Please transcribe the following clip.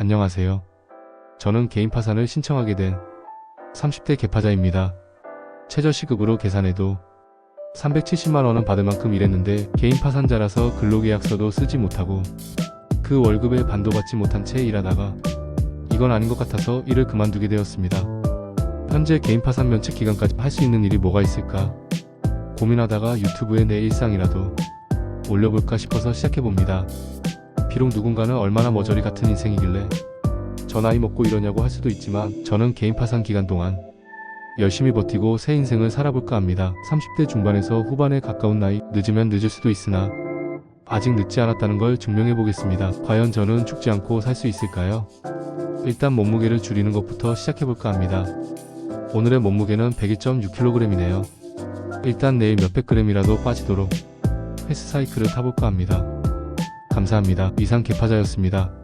안녕하세요. 저는 개인 파산을 신청하게 된 30대 개파자입니다. 최저 시급으로 계산해도 370만원은 받을 만큼 일했는데 개인 파산자라서 근로계약서도 쓰지 못하고 그 월급에 반도 받지 못한 채 일하다가 이건 아닌 것 같아서 일을 그만두게 되었습니다. 현재 개인 파산 면책 기간까지 할 수 있는 일이 뭐가 있을까 고민하다가 유튜브에 내 일상이라도 올려볼까 싶어서 시작해봅니다. 비록 누군가는 얼마나 머저리 같은 인생이길래 저 나이 먹고 이러냐고 할 수도 있지만 저는 개인 파산 기간 동안 열심히 버티고 새 인생을 살아볼까 합니다. 30대 중반에서 후반에 가까운 나이, 늦으면 늦을 수도 있으나 아직 늦지 않았다는 걸 증명해 보겠습니다. 과연 저는 죽지 않고 살 수 있을까요? 일단 몸무게를 줄이는 것부터 시작해 볼까 합니다. 오늘의 몸무게는 102.6kg이네요. 일단 내일 몇백 그램이라도 빠지도록 헬스 사이클을 타볼까 합니다. 감사합니다. 이상 개파자였습니다.